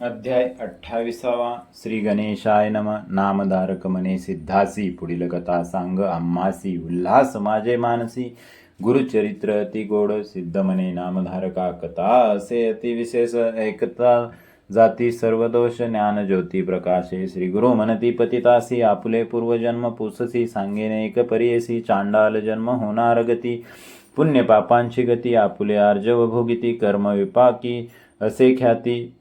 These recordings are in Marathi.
अध्याय अठ्ठावीसावा. श्री गणेशाय नम. नामधारक मने सिद्धासी पुढील कथा सांग आम्हासी उल्हास माझे मानसी. गुरुचरित्र अति गोड सिद्ध मने नामधारका कथा असे अति विशेष ऐकता जाती सर्व दोष ज्ञान ज्योती प्रकाशे. श्री गुरु मनती पतितासी आपुले पूर्वजन्म पुससी सांगेने एक परियसी चांडाल जन्म होणार गती. पुण्य पापांची गती आपुले आर्जव भोगिती कर्म विपाकी असे ख्याती.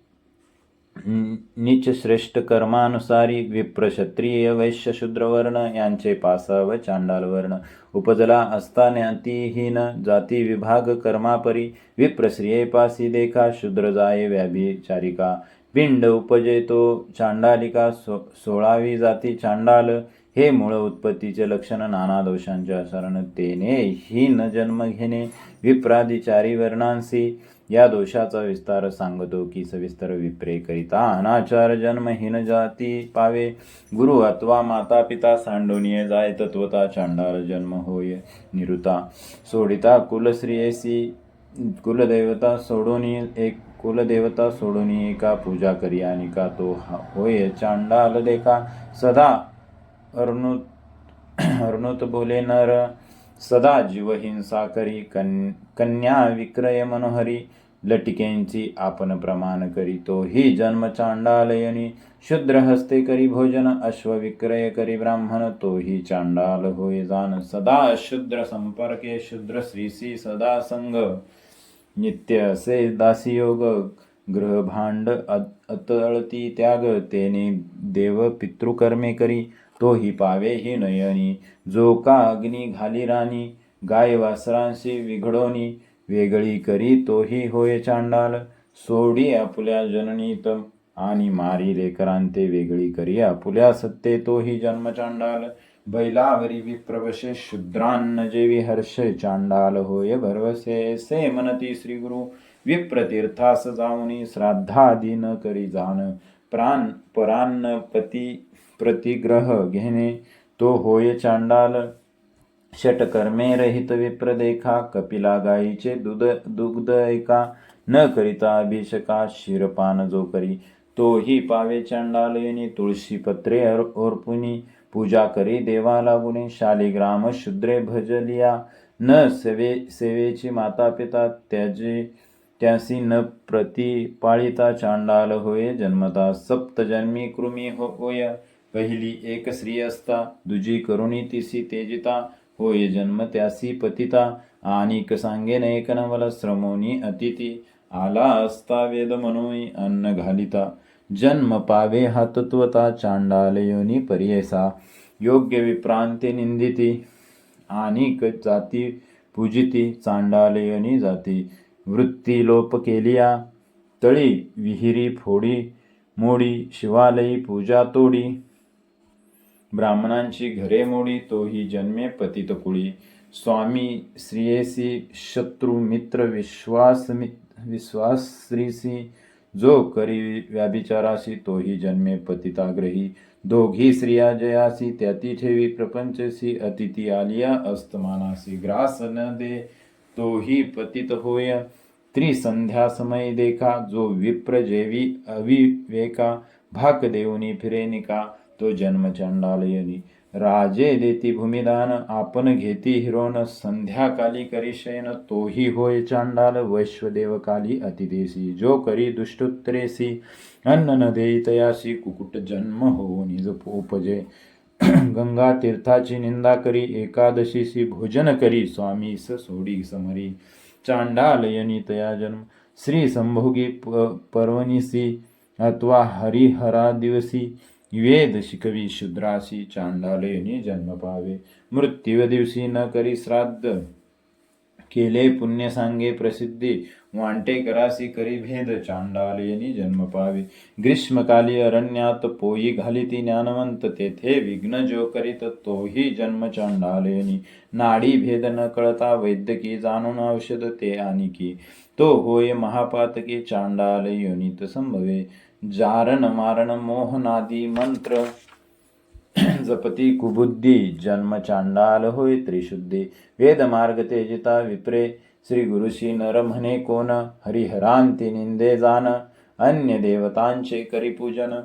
नीच श्रेष्ठ कर्मानुसारी विप्र क्षत्रिय वैश्य शूद्रवर्ण यांचे पासाव चांडाल वर्ण उपजला असतान्यातीहीन जाती विभाग कर्मापरी विप्र श्रियेपासी देखा शूद्र जाये व्याभिचारिका पिंड उपजे तो चांडालिका सो सोळावी जाती चांडाल हे मूळ उत्पत्तीचे लक्षण नाना दोषांचे आचरण तेने. न जन्म घेणे विप्रादिचारी वर्णांसी. या दोषाचा विस्तार सांगतो की सविस्तर विप्रे करिता अनाचार जन्महीन जाती पावे. गुरु अथवा माता पिता सांडोनिये जाय तत्वता चांडाल जन्म होय निरुता. सोडिता कुलश्रियेसी कुलदेवता सोडून एक कुलदेवता सोडून एका पूजा करी आणि का तो हा- होय चांडाल देखा. सदा अर्णुत अर्णुत बोले नर सदा जीवहिंसा करी कन कन्या विक्रय मनोहरी लटिकेंची आपण प्रमाण करी तो ही जन्म चांडालयनी शूद्र हस्ते करी भोजन अश्व विक्रय करी ब्राह्मण तो ही चांडाल होय जान सदा शूद्र संपर्के शूद्र श्रीसी सदा संग। नित्य असे दासीयोग ग्रहभांड अत- अतळती त्याग तेने देव पितृकर्मे करी तो ही पावे ही नयनी. जो का अग्नी घाली राणी गाय वासरांशी विघडोनी. वेगळी करी तोही होय चांडाल सोडी आपल्या जननीत. आणि मारी लेकरांते वेगळी करी आपुल्या सत्ते तोही जन्म चांडाल. बैलावरी विप्रवशे शूद्रान्न जेवी हर्ष चांडाल होय भरवसे से मनती श्री गुरु विप्रतीर्थास जाऊनी श्राद्धादी न करी जाण प्राण परान्न पती प्रतिग्रह घेणे तो होय चांडाल. षटकर्मे रहित विप्र देखा कपिला गायीचे दुध दुग्ध ऐका न करिता अभिषेका शिरपान जो करी तोही पावे चांडालयनी तुळशी पत्रे अर्पुनी ओरपुनी पूजा करी देवा लागुने शालिग्राम शूद्रे भजलिया. न सेवे सेवेची माता पिता त्याचे त्यासी न प्रतिपाळिता चांडाल होय जन्मता सप्तजन्मी कृमी हो होय. पहिली एक स्त्री असता दुजी करुणी तिसी तेजिता होय जन्म त्यासी पतिता. आणिक सांगेन एक नवल श्रमोनी अतिथी आला असता वेद मनोई अन्न घालिता. जन्म पावे हा तत्वता चांडालयोनी पर्येसा. योग्य विप्रांती निंदिती आणि जाती पूजिती चांडालयोनी जाती. वृत्ती लोप केलिया तळी विहिरी फोडी मोडी शिवालयी पूजा तोडी. ब्राह्मणांची घरे मोडी, तोही जन्मे पतित कुळी स्वामी श्रियेसी, शत्रू मित्र, विश्वास विश्वास श्रीसी, जो करी व्याभिचारासी, तोही जन्मे पतिताग्रही. दोघी स्त्रिया जयासी, त्याती ठेवी प्रपंचसी, अतिथी आलिया, अस्तमानासी ग्रास न दे, तोही पतित होय. त्रिसंध्या समय देखा, जो विप्र जेवी अविवेका भाक देऊनी फिरेनिका तो जन्मचंडालयनी राजे देती भूमिदान आपण घेती हिरोन संध्याकाली करी शयन तोही होय चांडाल वैश्वदेवकाली अतिदेसी जो करी दुष्टोत्तरेसी अन्न न देई तयासी कुकुट जन्म हो निज उपजे गंगा तीर्थाची निंदा करी एकादशीसी भोजन करी स्वामीस सोडी समरी. चांडालयनी तया जन्म श्री संभोगी प पर्वणीसी अथवा हरिहरा दिवसी वेद शिकवी शूद्रासी चांडालयनी जन्म पावे. मृत्यू दिवशी न करी श्राद्ध. केले पुण्य सांगे प्रसिद्धी. वांटे करासी करी भेद चांडालयनी जन्म पावे. ग्रीष्मकाली अरण्यात पोई घालिती ज्ञानवंत. तेथे विघ्न जो करीत तोही जन्म चांडालयनी नाडी भेद न कळता वैद्यकी जाणून औषध ते आणिकी तो होय महापातकी चांडाल योनित संभवे. जारण मारण मोहनादी मंत्र। जपती कुबुद्धी जन्म चांडाल होय त्रिशुद्धी। वेद मार्ग तेजिता विप्रे श्री गुरुशी नर म्हणे कोण? हरिहरांती निंदे जान अन्य देवतांचे करी पूजन।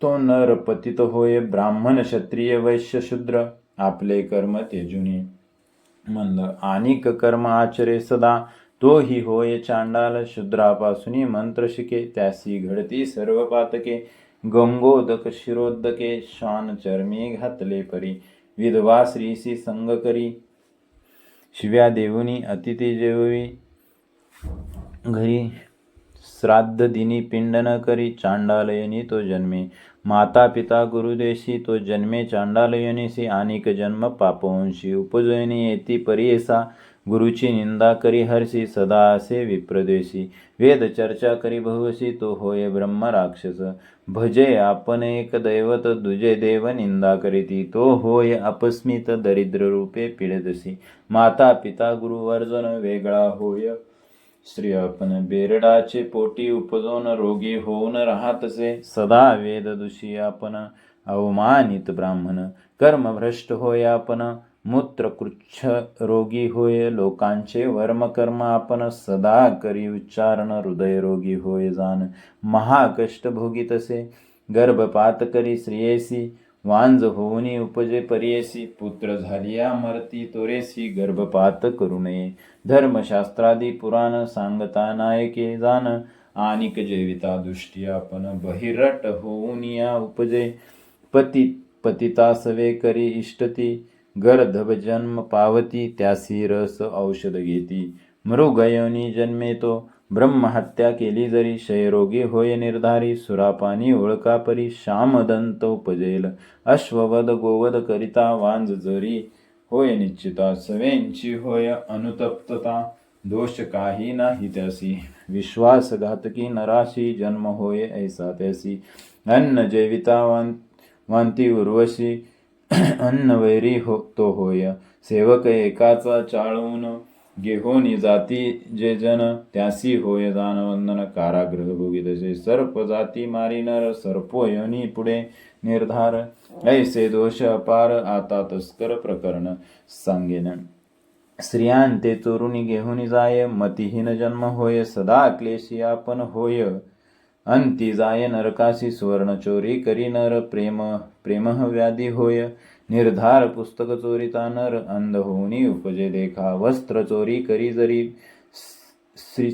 तो नर पतित होय ब्राह्मण क्षत्रिय वैश्य शूद्र। आपले कर्म तेजुनी। मंद अनिक कर्म आचरे सदा। तो ही होय चांडाल शूद्रापासून मंत्र शिके त्यासी घडती सर्व पातके गंगोदक शिरोदके शान चर्मी घातले परी विधवा श्रीसी संग करी शिव्या देऊनी अतिथी जेवी घरी श्राद्ध दिनी पिंड न करी चांडालयनी तो जन्मे माता पिता गुरुदेशी तो जन्मे चांडालयनीसी अनेक जन्म पापवंशी उपजयनी येती परियेसा गुरुची निंदा करी हर्षी सदा असे विप्रदेशी. वेद चर्चा करी बहुशी तो होय ब्रह्म राक्षस. भजे आपण एक दैवत दुजे देव निंदा करीती तो. होय अपस्मित दरिद्र रूपे पिडदसी. माता पिता गुरुवर्जन वेगळा होय. श्री आपण बेरडाचे पोटी उपजोन रोगी होऊन राहतसे. सदा वेद दुषी आपण अवमानित ब्राह्मण. कर्मभ्रष्ट होय आपण मूत्रकृच्छ रोगी होय लोकांचे वर्म कर्म आपण सदा करी उच्चारण हृदयरोगी होय जाण. महाकष्ट भोगी तसे गर्भपात करी स्त्रियेसी वांज होऊनी उपजे परियेसी पुत्र झालिया मरती तोरेसी गर्भपात करू नये. धर्मशास्त्रादी पुराण सांगता नायके जाण. आणिक जेविता दृष्टी आपण बहिरट होऊनिया उपजे. पती पतिता सवे करी इष्टती. गर्धभ जन्म पावती त्यासी रस औषध घेती. मृगयोनी जन्मे तो ब्रह्महत्या केली जरी क्षयरोगी होय निर्धारी सुरापानी ओळखा परी श्यामदंत उपजेल. अश्ववध गोवद करिता वांज जरी होय निश्चिता सवेंची होय अनुतप्तता. दोष काही नाही त्यासी विश्वासघातकी नराशी जन्म होय ऐसा त्यासी. अन्न जैविता वां वांती उर्वशी अन्नवैरी हो तो होय. सेवक एकाचा चाळून गेहोनी जाती जे जन त्यासी होय दानवंदन कारागृह भोगितसे सर्प जाती मारी नर सर्पोयनी पुढे निर्धार. ऐसे दोष अपार आता तस्कर प्रकरण सांगेन. स्त्रियांते चोरुनी घेऊन जाय मतिहीन जन्म होय सदा क्लेशी आपण होय. अंती जाय नरकाशी सुवर्ण चोरी करी नर प्रेम. प्रेम व्याधी होय। निर्धार पुस्तक चोरिता नर अंध होऊनी उपजे देखा। वस्त्र चोरी करी जरी। श्री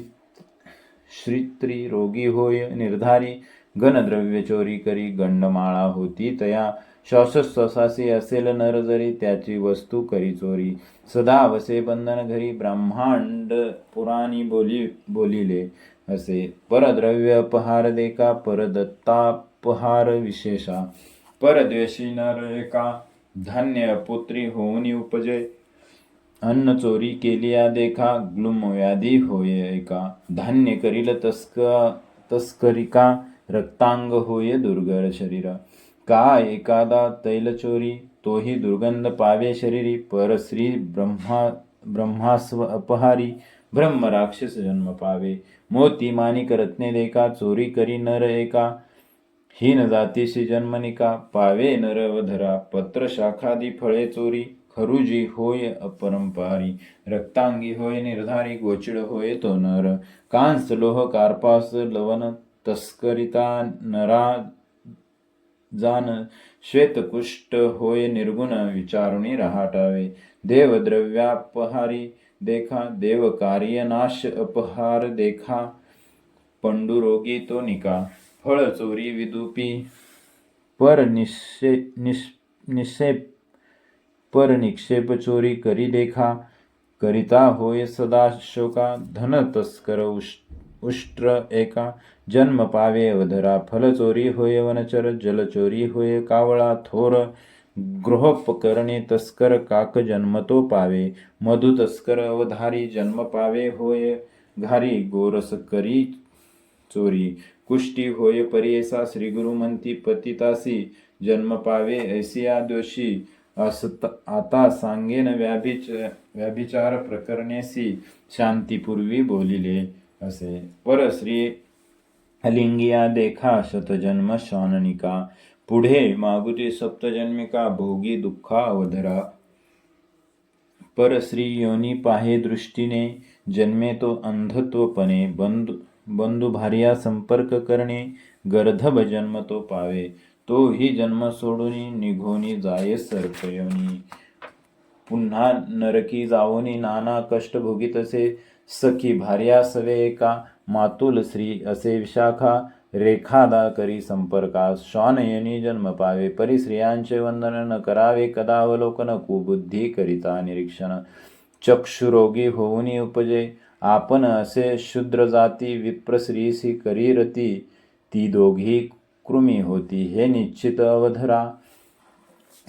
श्रीत्री रोगी होय। निर्धारी गणद्रव्य चोरी करी। गंडमाळा होती तया। श्वासश्वासासी असेल नर जरी। त्याची वस्तू करी चोरी। सदा वसे बंधन घरी। ब्रह्मांड पुराणी बोली बोलिले असे। परद्रव्य अपहार देका परदत्तापहार विशेषा। परद्वेषी नर एका धान्य पुत्री होऊनी उपजे. अन्न चोरी केलिया देखा ग्लुम व्याधी होय एका. धान्य करील तस्क तस्करिका रक्तांग होय दुर्गर शरीर. का एकादा तैल चोरी तोही दुर्गंध पावे शरीरी. परश्री ब्रह्मा ब्रह्मास्व अपहारी ब्रह्म राक्षस जन्म पावे. मोती मानिक रत्ने देखा चोरी करी नर एका. हीन जातीशी जन्मनिका पावे नरवधरा पत्र शाखादी फळे चोरी खरुजी होय अपरंपारी रक्तांगी होय निर्धारी गोचिड होय तो नर कांस लोह कार्पास लवण तस्करिता नरा जान श्वेतकुष्ट होय निर्गुण विचारुणी रहाटावे देवद्रव्यापहारी देखा देव कार्यनाश अपहार देखा पंडुरोगी तो निका। फळ चोरी विदुपी पर निशे निश निक्षेप पर निक्षेप चोरी करी देखा करिता होय सदा शोका धन तस्कर उष् उष्ट्र एका जन्म पावे अवधरा फल चोरी होय वनचर जल चोरी होय कावळा थोर गृहोपकरणे तस्कर काक जन्मतो पावे मधु तस्कर अवधारी जन्म पावे होय घारी गोरस करी चोरी कुष्टी होय परियेसा श्री गुरुमंती पतितासी, जन्म पावे ऐसिया दोषी, असत आता सांगेन व्याभिच व्याभिचार प्रकरणेसी, शांतीपूर्वी बोलिले असे. परश्री लिंगिया देखा शतजन्म शाननिका, पुढे मागुती सप्तजन्मिका, भोगी दुःखा अवधरा. पर श्री योनी पाहे दृष्टीने, जन्मे तो अंधत्वपणे, बंधू बंधू भार्या संपर्क करणे गर्धभ जन्म तो पावे तो ही जन्म सोडून निघोनी जाये सरपयोनी. पुन्हा नरकी जावोनी नाना कष्ट भोगीत असे सखी भार्या सवे एका मातुल श्री असे विशाखा रेखादा करी संपर्कास श्वानयनी जन्म पावे परिश्रियांचे वंदन न करावे कदावलोकन कुबुद्धी करिता निरीक्षण. चक्षुरोगी होऊनी उपजे आपण असे शूद्र जाती विप्रश्रीसी करीरती ती दोघी कृमी होती हे निश्चित अवधरा.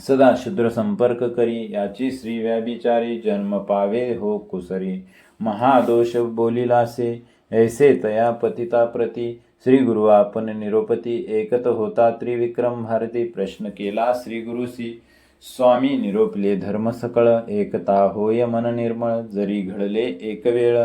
सदा शूद्र संपर्क करी याची श्री व्याभिचारी जन्म पावे हो कुसरी. महादोष बोलिलासे ऐसे तया पतिता प्रती. श्री गुरु आपण निरोपती एकत होता त्रिविक्रम भारती. प्रश्न केला श्री गुरुसी स्वामी निरोपले धर्म सकळ एकता होय मन निर्मळ जरी घडले एक वेळ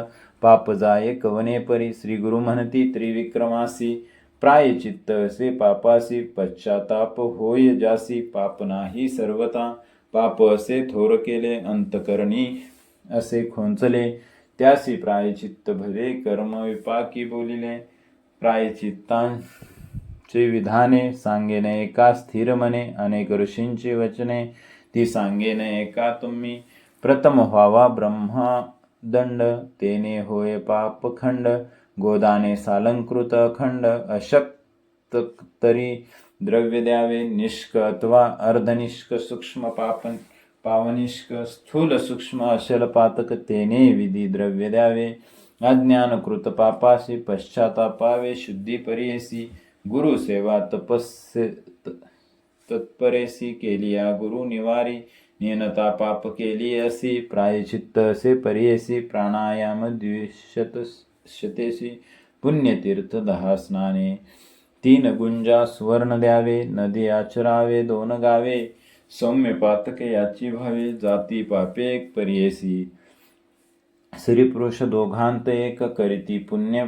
पाप जाय कवने परी? श्री गुरु म्हणती त्रिविक्रमासी प्रायचित्त असे पापासी पश्चाताप होय जासी पाप नाही सर्वता पाप असे थोर केले अंतकरणी असे खोंचले त्यासी प्रायचित्त भले कर्म विपाकी बोलिले ची विधाने सांगेन एका स्थिर मने अनेक ऋषींची वचने ती सांगेन एका तुम्ही. प्रथम व्हावा ब्रह्मादंड तेने होय पापखंड गोदाने सालंकृत अखंड अशक्त तरी द्रव्य द्यावे निष्क अथवा अर्धनिष्क सूक्ष्म पापन पावनिष्क स्थूल सूक्ष्म अशल पातक तेने विधी द्रव्य द्यावे. अज्ञानकृत पापासी पश्चातापावे शुद्धी परियसी गुरु सेवा तपस्य त- तत्परेसी केली या गुरु निवारी नियनता पाप केली असी प्रायचित्त असे परियसी प्राणायाम द्विशत शतेसी पुण्यतीर्थ दहा स्नाने तीन गुंजा सुवर्ण द्यावे नदी आचरावे दोन गावे सौम्य पातके याची भावे जाती पापे एक परियसी. स्त्री पुरुष दोघांत एक करीती पुण्य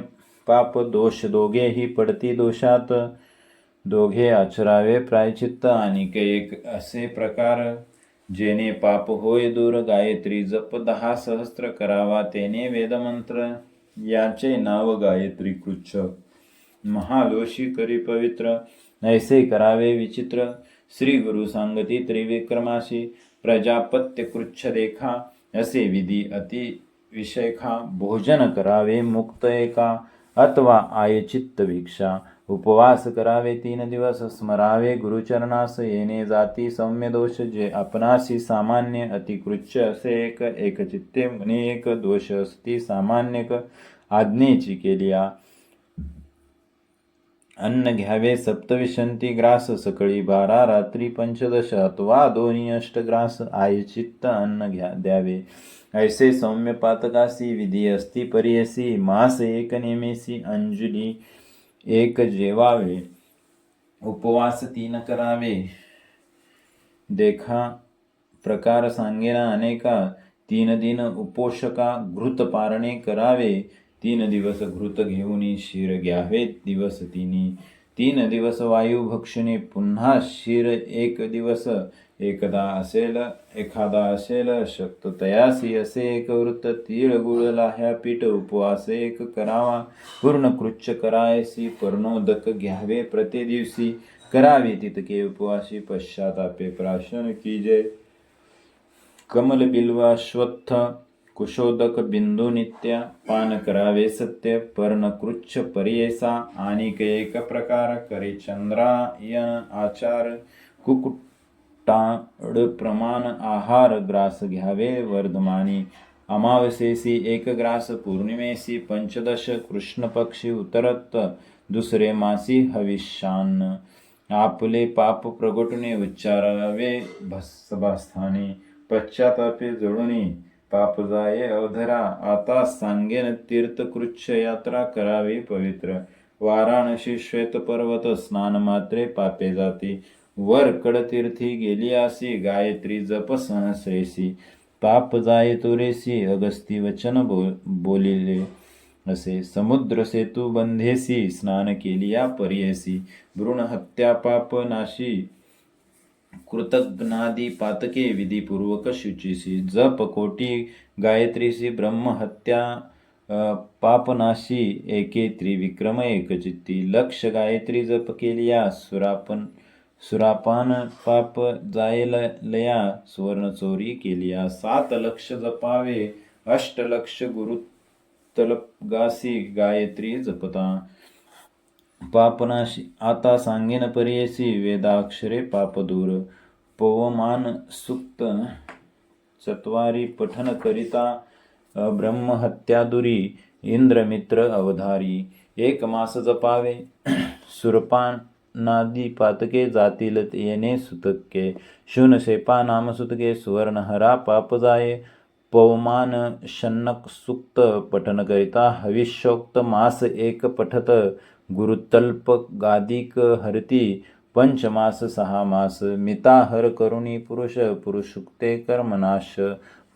पाप दोष दोघेही पडती दोषात. दोघे आचरावे प्रायचित्त आणि एक असे प्रकार. जेने पाप होय दूर गायत्री जप दहा सहस्त्र करावा तेने वेदमंत्र. याचे नाव गायत्री कृच्छ. महादोषी करी पवित्र. ऐसे करावे विचित्र. श्री गुरु सांगती त्रिविक्रमाशी प्रजापत्य कृच्छ देखा. असे विधी अति विषयखा. भोजन करावे मुक्त एका. अथवा आयचित्त भिक्षा उपवास करावे तीन दिवस स्मरावे गुरुचरणास येणे जाती सौम्य दोष जे आपणासी सामान्य अतिकृच्छ असे एक एकचित्ते म्हणे एक दोष असती सामान्यक आज्ञेची केली अन्न घ्यावे सप्तविशंती ग्रास सकळी बारा रात्री पंचदश अथवा दोन्ही अष्टग्रास आयचित्त अन्न घ्या द्यावे। ऐसे सौम्य पातकासी विधी असती परियसी मास एक नेमेसी अंजली एक जेवावे उपवास तीन करावे। देखा प्रकार सांगेना अनेका तीन दिन उपोषका घृत पारणे करावे। तीन दिवस घृत घेऊन शिर घ्यावे दिवस तिनी तीन दिवस वायू भक्षणे पुन्हा शिर एक दिवस एकदा असेल एखादा असेल शक्त तयासी असे एक वृत्त तीळ गुळला ह्या पीठ उपवास एक करावा. पूर्ण कृच्छ करायसी पर्णोदक घ्यावे प्रति दिवशी करावे तितके उपवासी पश्चातापे प्राशन की जय कमल बिल्वाश्वत्थ कुशोदक बिंदू नित्य पान करावे सत्य पर्ण कृच्छ परियेसा. आणि एक प्रकार करे चंद्रायन आचार कुकुटाड प्रमाण आहार ग्रास घ्यावे वर्धमानी. अमावस्येसी एक ग्रास पौर्णिमेसी पंचदश कृष्ण पक्षी उतरत दुसरे मासी हविष्यान. आपले पाप प्रगटुने उच्चारावे भस्सभास्थानी. पश्चातापे जळुनी पाप जाये अवधरा. आता सांगेन तीर्थकृच्छ यात्रा करावी पवित्र. वाराणसी श्वेत पर्वत स्नान मात्रे पापे जाती. वर कडतीर्थी गेली आसी गायत्री जप सहस्रेसी पाप जाय तुरेसी अगस्ती वचन बो बोलिले असे. समुद्र सेतू बंधेसी स्नान केलिया परियसी भ्रूण हत्या पाप नाशी कृतज्ञादी पातके विधीपूर्वक शुचिसी जप कोटी गायत्रीसी ब्रह्महत्या पापनाशी एके त्रिविक्रम एकचित्ती लक्ष गायत्री जप केलिया सुरापन सुरापान पाप जायल लया सुवर्ण चोरी केलिया. सात लक्ष जपावे अष्टलक्ष गुरु तलपगासी गायत्री जपता. पापनाशी आता सांगेन परेसी वेदाक्षरे पापदूर पवमान सुक्त चत्वारी पठन करिता ब्रह्महत्यादुरी इंद्रमित्र अवधारी. एक मास जपावे नादी पातके जातील येणे सुतके शूनशेपा नाम सुतके सुवर्णहरा पाप जाये. पवमान शन्नक सुक्त पठन करिता हविष्योक्त मास एक पठत. गुरुतल्प गादिक हरती पंचमास सहा मास. मिता हर करुणी पुरुष पुरुषुक्ते कर्मनाश.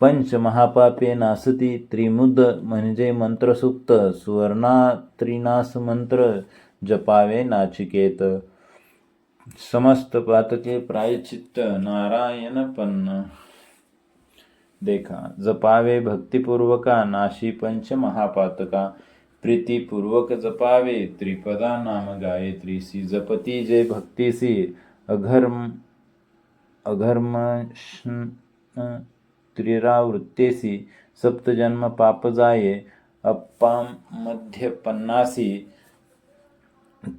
पंच महापापे नासती त्रिमुद म्हणजे मंत्रसुक्त. सुवर्णा त्रिनास मंत्र. जपावे नाचिकेत। समस्त पातके प्रायचित्त नारायण पन्न देखा, जपावे भक्तिपूर्वका नाशी पंच महापातका प्रीतीपूर्वक जपावे त्रिपदा नाम गायत्री गायत्रीसी जपती जे भक्तीसी अघर्म अघर्म त्रिरावृत्तेसी सप्तजन्म पाप जाये अप्पाम मध्य पन्नासी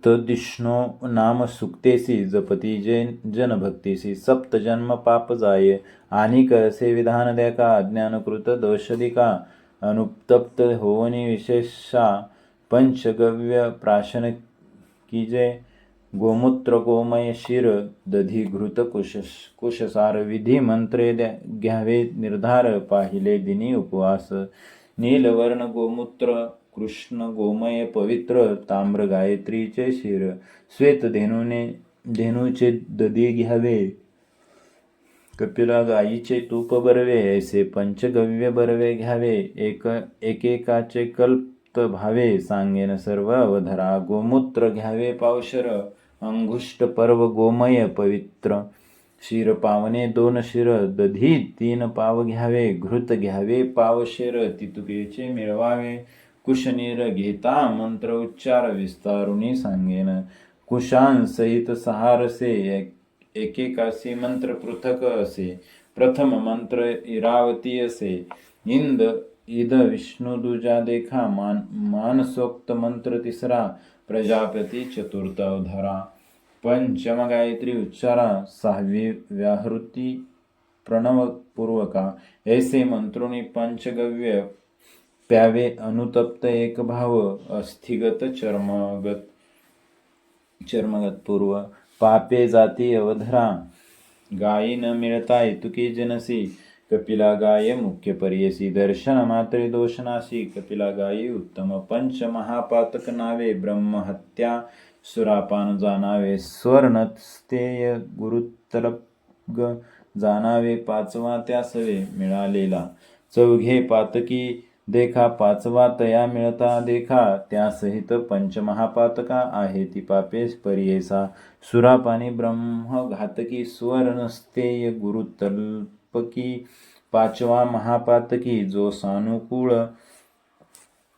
तदिष्णो नाम सुक्तेसी जपती जैन जनभक्तीसी सप्तजन्म पाप जाये आणि कसे विधान देका अज्ञानकृत दोषदिका अनुपतप्त होवनी विशेषा पंचगव्य प्राशन किजे गोमूत्र गोमय शिर दधी घृत कुश कुशसार विधी मंत्रे द्या घ्यावे निर्धार पाहिले दिनी उपवास नीलवर्ण गोमूत्र कृष्ण गोमय पवित्र ताम्र गायत्रीचे शिर. श्वेत धेनुने धेनूचे दधी घ्यावे. कपिला गायीचे तूप बरवे ऐसे पंचगव्य बरवे घ्यावे. एक एकेकाचे कल्प भावे सांगेन सर्व अवधरा. गोमूत्र घ्यावे पावशर अंगुष्ट पर्व गोमय पवित्र. शिर पावने दोन शिर दधी तीन पाव घ्यावे. घृत घ्यावे पावशेर तितुकेचे मिळवावे. कुशनीर घेता मंत्र उच्चार विस्तारुनी सांगेन कुशांसहित सहारसे एकेकासी मंत्र पृथक असे। प्रथम मंत्र इरावती असे। इंद इद विष्णू दुजा देखा मान मानसोक्त मंत्र तिसरा। प्रजापती चतुर्थ अवधारा। पंचम गायत्री उच्चारा सहावी व्याहृती प्रणवपूर्वका। ऐसे मंत्रुणी पंचगव्य प्यावे अनुतप्त एक भाव अस्थिगत चर्मगत चर्मगत पूर्व पापे जाती अवधरा। गायी न मिळता तुकी जनसी कपिला गाय मुख्य पर्यसी दर्शन मात्रे दोषनाशी कपिला गायी उत्तम पंच महापातक नावे ब्रह्महत्या सुरापान जाणावे स्वर्णस्तेय गुरुतलग जाणावे पाचवा त्यासवे मिळालेला। चौघे पातकी देखा पाचवा तया मिळता देखा त्यासहित पंचमहापातका आहे ती पापेस परियेसा. सुरापानी ब्रह्म घातकी सुवर्णस्तेय गुरुतल्पकी पाचवा महापातकी जो सानुकूळ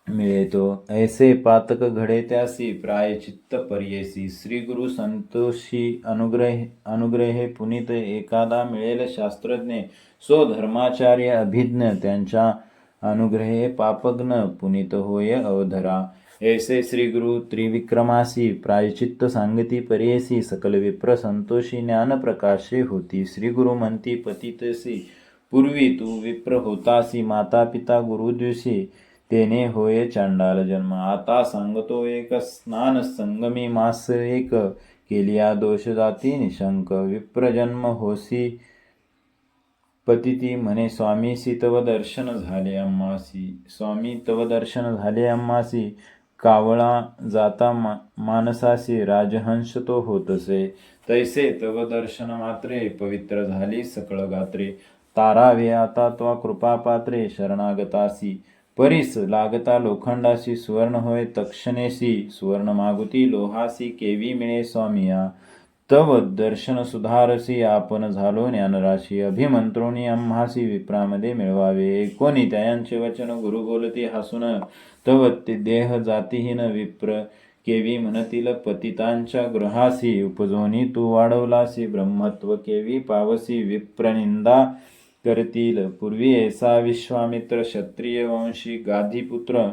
मिळेतो. ऐसे पातक घडे त्यासी प्रायचित्त पर्येसी. श्री गुरु संतोषी अनुग्रह अनुग्रहे पुनीत एखादा मिळेल शास्त्रज्ञ. सो धर्माचार्य अभिज्ञ त्यांच्या अनुग्रहे पापग्न पुनीत होय अवधरा। ऐसे श्री गुरु त्रिविक्रमासी प्रायचित्त सांगती पर्येसी सकल विप्र संतोषी ज्ञान प्रकाशे होती। श्री गुरु म्हणती पतितसी पूर्वी तू विप्र होतासी माता पिता गुरु दिवशी तेने होय चांडाल जन्म। आता सांगतो एक स्नान संगमी मास एक केलिया दोष जाती निशंक। विप्र जन्म होसी पतिती म्हणे स्वामीसी तव दर्शन झाले अम्मासी. स्वामी तव दर्शन झाले अम्मासी. कावळा जाता मा मानसासी. राजहंस तो होतसे. तैसे तव दर्शन मात्रे. पवित्र झाली सकळ गात्रे. तारावे आता त्वा कृपापात्रे शरणागतासी. परीस लागता लोखंडासी. सुवर्ण होय तक्षणेसी. सुवर्ण मागुती लोहासी. केवी मिळे स्वामिया. तव दर्शन सुधारसी आपण झालो ज्ञानराशी अभिमंत्रोनी आम्हासी विप्रामध्ये मिळवावे. कोणी त्यांचे वचन गुरु बोलती हसून तव ते देह जातीहीन विप्र केवी म्हणतील पतितांच्या गृहासी उपजोनी तू वाढवलासी ब्रह्मत्व केवी पावसी विप्रनिंदा करतील. पूर्वी ऐसा विश्वामित्र क्षत्रिय वंशी गाधीपुत्र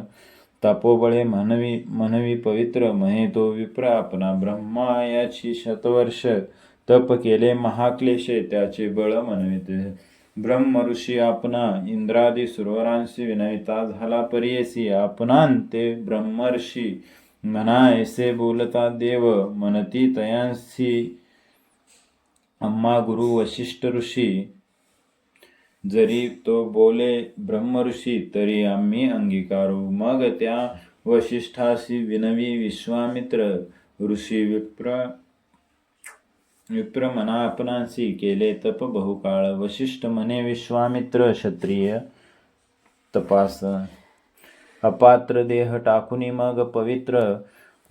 तपोबळे म्हणवी म्हणवी पवित्र म्हणे तो विप्र आपणा ब्रह्मा याची शतवर्ष तप केले महाक्लेशे त्याचे बळ म्हणविते ब्रह्म ऋषी आपणा इंद्रादी सुरवरांशी विनविता झाला परियसी आपणान ते ब्रह्मर्षी म्हणा ऐसे बोलता देव म्हणती तयांसी अम्मा गुरु वशिष्ठ ऋषी जरी तो बोले ब्रह्मऋषी तरी आम्ही अंगीकारू. मग त्या वशिष्ठाशी विनवी विश्वामित्र ऋषी विप्र विप्र मना आपणासी केले तप बहुकाळ वशिष्ठ म्हणे विश्वामित्र क्षत्रिय तपास. अपात्र देह टाकुनी मग पवित्र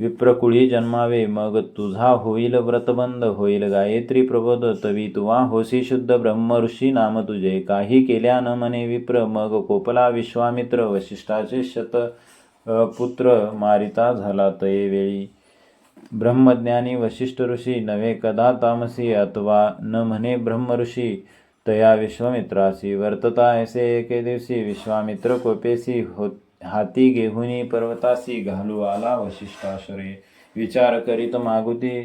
विप्रकुळी जन्मावे मग तुझा होईल व्रतबंध होईल गायत्री प्रबोध तवी तुवा होसी शुद्ध ब्रह्म ऋषी नाम तुझे. काही केल्या न मने विप्र मग कोपला विश्वामित्र वशिष्ठाचे शत पुत्र मारिता झाला तये वेळी. ब्रह्मज्ञानी वशिष्ठ ऋषी नवे कदा तामसी अथवा न म्हणे ब्रह्म ऋषी. तया विश्वामित्रासी वर्तता ऐसे एके दिवशी विश्वामित्र कोपेसी होत हाती घेहुनी पर्वतासी घालू आला वशिष्ठाश्रये विचार करीत मागुती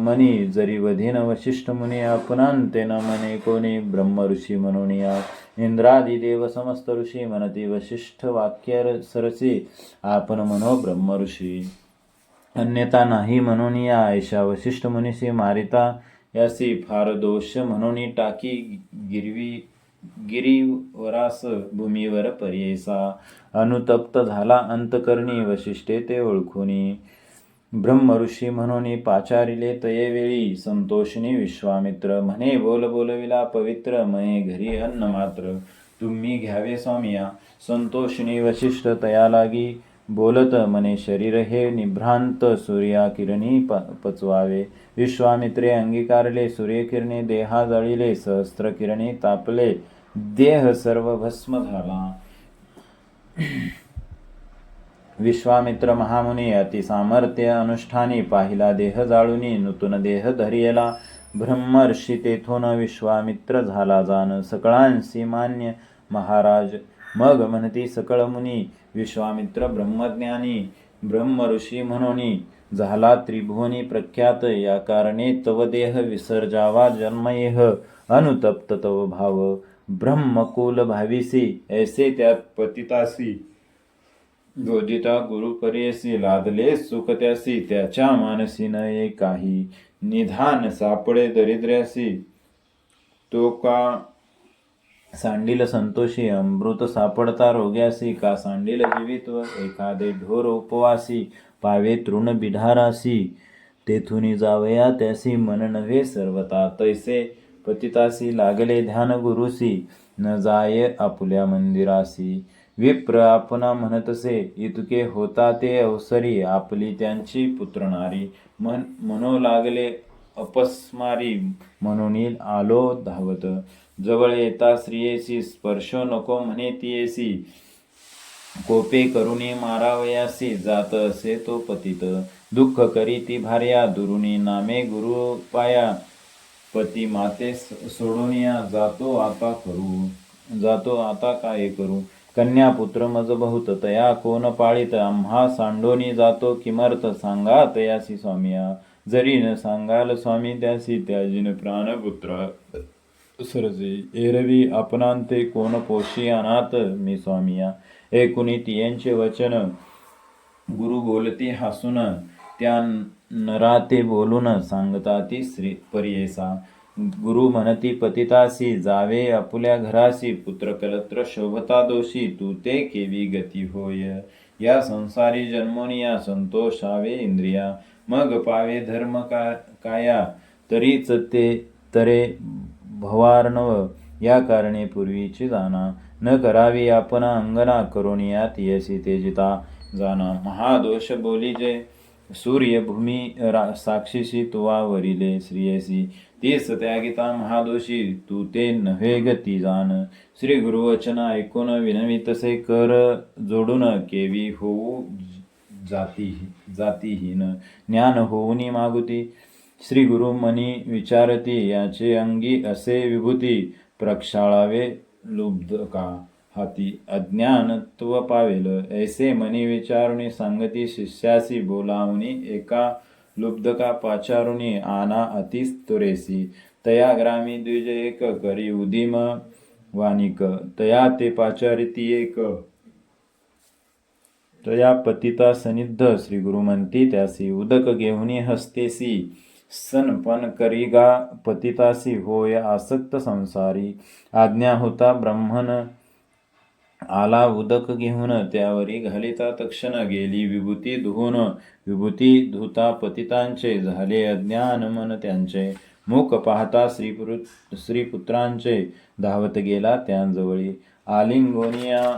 मनी जरी वधीन वशिष्ठ मुनी आपणांते न मने कोणी ब्रह्म ऋषी म्हणून या. देव समस्त ऋषी म्हणती वशिष्ठ वाक्य सरसी आपण म्हणो ब्रह्म ऋषी. अन्यथा नाही म्हणून या ऐशा वशिष्ठ मुनीसी मारिता यासी फार दोष म्हणून टाकी गिरवी गिरीवरास भूमीवर पर्येसा. अनुतप्त झाला अंतकरणी वशिष्ठे ते ओळखुनी. ब्रह्म ऋषी म्हणून पाचारिले तयेवेळी संतोषिनी विश्वामित्र म्हणे बोल बोलविला पवित्र मये घरी अन्न मात्र. तुम्ही घ्यावे स्वामिया संतोषिनी वशिष्ठ तया लागी. बोलत मने शरीर हे निभ्रांत सूर्या किरणी प पचवावे. विश्वामित्रे अंगीकारले सूर्यकिरणे देहा जळिले सहस्त्र किरणी तापले. देह सर्व भस्म झाला. विश्वामित्र महामुनी अति सामर्थ्य अनुष्ठानी पाहिला देह जाळुनी नूतन देह धरियला. ब्रह्मर्षी तेथून विश्वामित्र झाला जाण. सकळांसी मान्य महाराज. मग म्हणती सकळ मुनी विश्वामित्र ब्रह्मज्ञानी ब्रह्मऋषी म्हणून झाला त्रिभुवनी प्रख्यात या कारणे तव देह विसर्जावा जन्मयेह अनुतप्त तव भाव. ब्रह्मकुल भाविसी ऐसे त्यात पतितासी। गोदिता गुरुपर्यसी लादले सुख त्यासी त्याच्या मानसी नये काही निधान सापडे दरिद्र्यासी। तो का सांडील संतोषी अमृत सापडता रोग्यासी का सांडील जीवित एखादे ढोर उपवासी पावे तृण बिढारासी। तेथून जावया त्यासी मन नव्हे सर्वता तैसे पतितासी लागले ध्यान गुरुसी न जाय आपुल्या मंदिरासी. विप्र आपणा म्हणतसे इतके होता ते अवसरी आपली त्यांची पुत्रणारी मन मनो लागले अपस्मारी म्हणून आलो धावत. जवळ येता स्त्रियेसी स्पर्श नको म्हणे तियेसी. कोपे करुणी मारावयासी जात असे तो पतित. दुःख करी ती भार्या दुरुणी नामे गुरु पाया. पती माते सोडून या जातो आता करू. जातो आता काय करू? कन्या पुत्र मज बहुत तया कोण पाळीत? आम्हा सांडोनी जातो किमर्थ सांगा तयासी स्वामिया. जरी न सांगाल स्वामी त्यासी त्याजीन प्राणपुत्र. सरजे एरवी आपणांते कोण पोशी अनाथ मी स्वामिया. एकुणी तियांचे वचन गुरु बोलती हसून त्या नराते बोलून सांगता ती श्री पर्येसा. गुरु म्हणती पतितासी जावे आपुल्या घरासी पुत्र कलत्र शोभता दोषी तू ते केवी गती होय. या संसारी जन्मोनिया संतोषावे इंद्रिया. मग पावे धर्म का काया तरीच ते तरे भवार्णव. या कारणे पूर्वीची जाणा. न करावी आपण अंगना करुणियात यशी तेजिता जाणा. महादोष बोली जे सूर्य भूमी रा साक्षीशी तुवा वरिले श्रियसी. ती त्यागिता महादोषी तू ते नव्हे गती जाण श्री गुरुवचन ऐकून विनवी तसे कर जोडून केवी होऊ जाती जातीहीन. ज्ञान होऊनी मागुती. श्री गुरु मनी विचारती याचे अंगी असे विभूती प्रक्षाळावे लुब्ध का? हाती अज्ञानत्व पावेल ऐसे मनी विचारुणी सांगती शिष्यासी बोलावणी एका लुब्धका पाचारुणी आना अतिस्तुरेसी तया ग्रामी द्विज एक करी उदिम वानिक. तया ते पाचारिती एक. तया पतिता सनिद्ध श्री गुरु म्हणती त्यासी उदक घेऊनी हस्तेसी. सनपन करीगा पतितासी होय आसक्त संसारी. आज्ञा होता ब्रह्मन आला उदक घेऊन त्यावरी घालिता तक्षण गेली विभूती धुवून. विभूती धुता पतितांचे झाले अज्ञान मन त्यांचे. मुख पाहता श्रीपुरु श्रीपुत्रांचे धावत गेला त्यांजवळी. आलिंगोनिया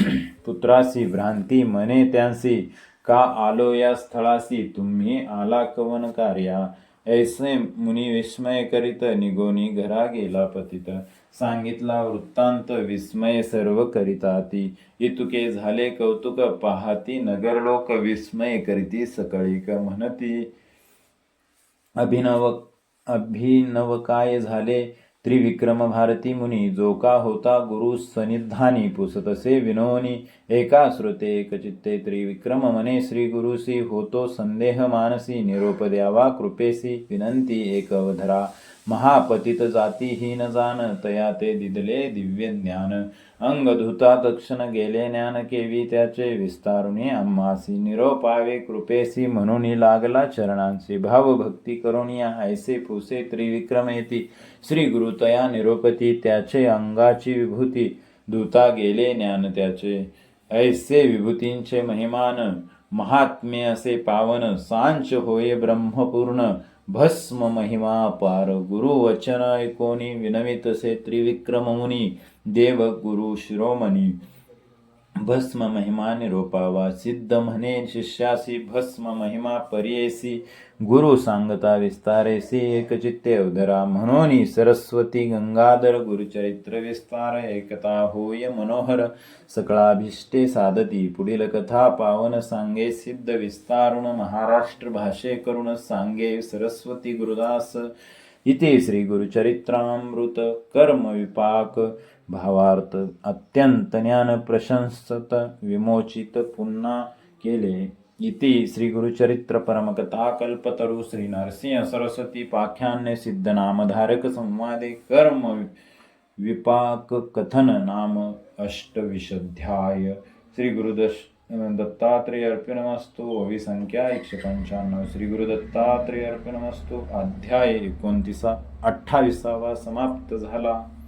पुत्रासी भ्रांती मने त्यांसी. का आलो या स्थळासी? तुम्ही आला कवन कार्या? ऐसे मुनी विस्मय करीत निगोनी घरा गेला पतित. सांगितला वृत्तांत विस्मय सर्व करिताती. इतुके झाले कौतुक पाहाती नगरलोक विस्मय करीती सकळीक म्हणती. अभिनव अभिनव काय झाले त्रिविक्रम भारती मुनी. जो का होता गुरु सनिधानी पुसतसे विनोनी. एका श्रुते एक चित्ते त्रिविक्रम मने श्री गुरुसी होतो संदेह मानसी निरोप द्यावा कृपेसी विनंती एक अवधरा. महापतित जातीहीन जान तया ते दिदले दिव्य ज्ञान अंग धुता दक्षिण गेले ज्ञान केवी त्याचे विस्तारुणी आम्हासी निरोपावे कृपेसी म्हणून लागला चरणांची भावभक्ती करुनिया ऐसे पुसे त्रिविक्रम येती श्री गुरु तया निरोपती त्याचे अंगाची विभूती. धुता गेले ज्ञान त्याचे ऐसे विभूतींचे महिमान. महात्म्य असे पावन सांच होय ब्रह्मपूर्ण. भस्म महिमा पार गुरु वचन ऐकोनी विनमितसे त्रिविक्रम मुनी देव गुरु शिरोमणी। भस्म महिमा निरोपावा सिद्ध म्हणे शिष्यासी भस्म महिमा पर्येसी। गुरु सांगता विस्तारेसी एक चित्ते उदरा। म्हणून सरस्वती गंगाधर गुरुचरित्र विस्तार एकता होय मनोहर। सकळाभिष्टे साधती पुढील कथा पावन सांगे सिद्ध विस्तारुण महाराष्ट्र भाषे करुण सांगे सरस्वती गुरुदास। इथे श्री गुरुचरित्रामृत कर्म विपाक। भावार्थ अत्यंत ज्ञान प्रशंसत विमोचित पुन्हा केले. इति श्री गुरुचरित्र परमकथा सरस्वती पाख्यान्य सिद्ध नामधारक संवादे कर्म विपाक कथन नाम अष्टविशध्याय. श्री गुरुदश दत्तात्रेय अर्पिणमस्तु ओवी संख्या एकशे पंच्याण्णव. श्री गुरु दत्तात्रेय अर्पणमस्तु अध्याय एकोणतीसा अठ्ठावीसावा समाप्त झाला.